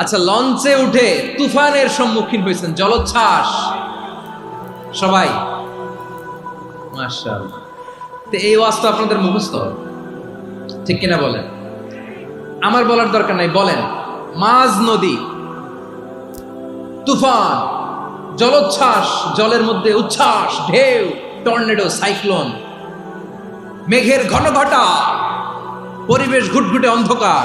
আচ্ছা লঞ্চে উঠে তুফানের সম্মুখীন হয়েছেন, জলোচ্ছ্বাস। সবাই? তো এই ওয়াজটা আপনাদের মুখস্থ। ঠিক কিনা বলেন? আমার বলার দরকার নাই, বলেন। মাঝ নদী, তুফান, জলোচ্ছ্বাস, জলের মধ্যে উচ্ছ্বাস, ঢেউ, টর্নেডো, সাইক্লোন, মেঘের ঘন ঘটা পরিবেশ ঘুটঘুটে অন্ধকার।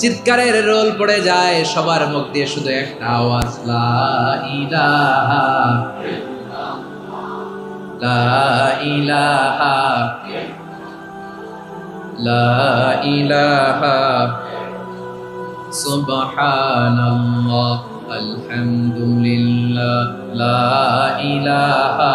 চিৎকারের রোল পড়ে যায় সবার মুখ দিয়ে শুধু একটা আওয়াজ সুবহানাল্লাহ আলহামদুলিল্লাহ লা ইলাহা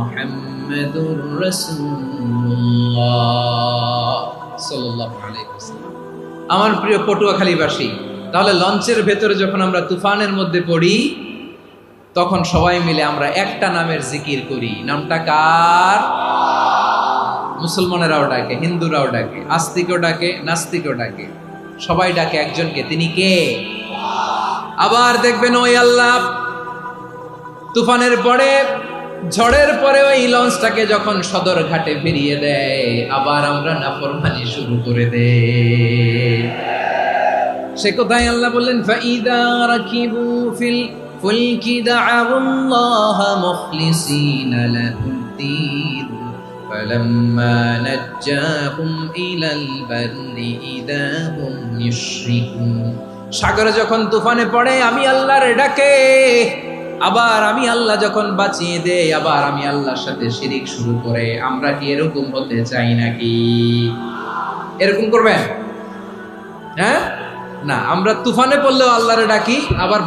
মুহাম্মাদুর রাসূলুল্লাহ সাল্লাল্লাহু আলাইহি ওয়াসাল্লাম। আমার প্রিয় পটুয়াখালীবাসী তাহলে লঞ্চের ভেতরে যখন আমরা তুফানের মধ্যে পড়ি, তখন সবাই মিলে আমরা একটা নামের জিকির করি। নামটা কার? মুসলমানেরাও ডাকে, হিন্দুরাও ডাকে, আস্তিকও ডাকে, নাস্তিকও ডাকে। সবাই ডাকে একজনকে, তিনি কে? আবার দেখবেন, ওই আল্লাহ। তুফানের পরে ঝড়ের পরে ওই লঞ্চটাকে যখন সদর ঘাটে ফিরিয়ে দেয় আবার আমরা নাফরমানি শুরু করে দে সে কোথায় আল্লাহ বললেন ফাইদা রাকিবু ফিল ফুলকি দাআউল্লাহ মুখলিসিনা লাহুদ্দিন فلما نجاهم إلى البر إذا هم يشركون সাগরে যখন তুফানে পড়ে আমি আল্লাহর ডাকে আবার আমি আল্লাহ যখন বাঁচিয়ে দেই, আবার আমি আল্লাহর সাথে শিরিক শুরু করে, আমরা কি এরকম হতে চাই নাকি? এরকম করবেন? হ্যাঁ? না, আমরা তুফানে পড়লেও আল্লাহরে ডাকি, আবার